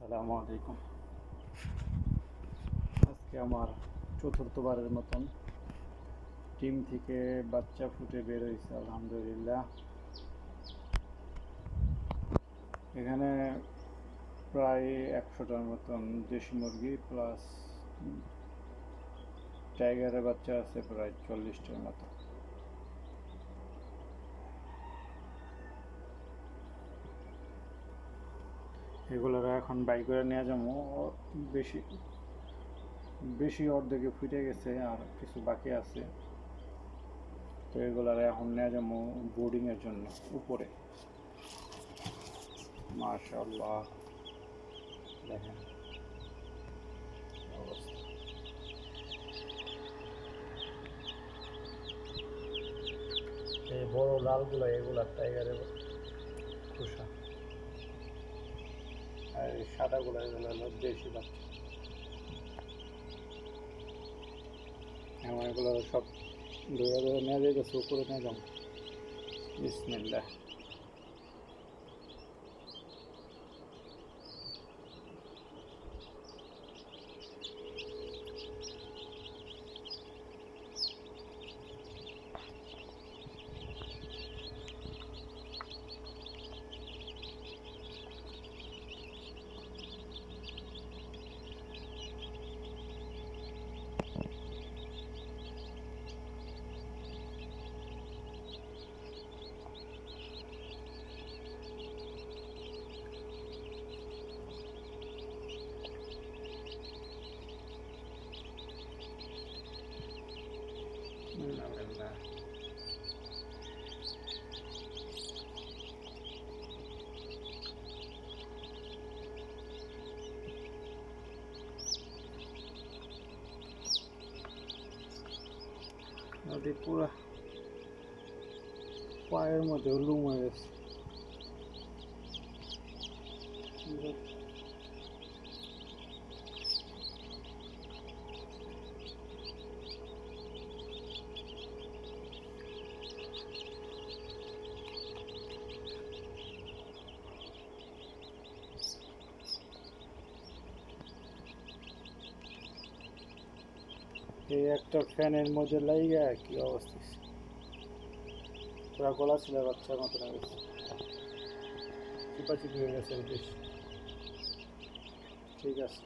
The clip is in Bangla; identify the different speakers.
Speaker 1: আসসালামু আলাইকুম। আজকে আমার চতুর্থবারের মতন টিম থেকে বাচ্চা ফুটে বের হয়েছে, আলহামদুলিল্লাহ। এখানে প্রায় একশোটার মতন দেশি মুরগি প্লাস টাইগারের বাচ্চা আছে, প্রায় চল্লিশটার মতো এগুলোর এখন বাই করে নিয়ে যাব। বেশি বেশি অর্ধেকে ফুটে গেছে আর কিছু বাকি আছে। তো এগুলার এখন নিয়ে যাব বোর্ডিং এর জন্য উপরে। মাশাল্লাহ দেখেন। এই বড় লালগুলো, এগুলা টাইগারের আর এই সাদাগুলো এগুলো পাচ্ছে আমার এমন এগুলো সব ধরে ধরে নিয়ে গেছে উপরে নিয়ে যাব। বিসমিল্লাহ। নদী পুরা পায়ের মধ্যে লুম হয়ে গেছে এই একটা ফ্যানের মধ্যে লাইগা, কি অবস্থা পুরা গলা ছিল, বাচ্চার মতো লাগে চিপাচিপি হয়ে গেছে বেশ ঠিক আছে।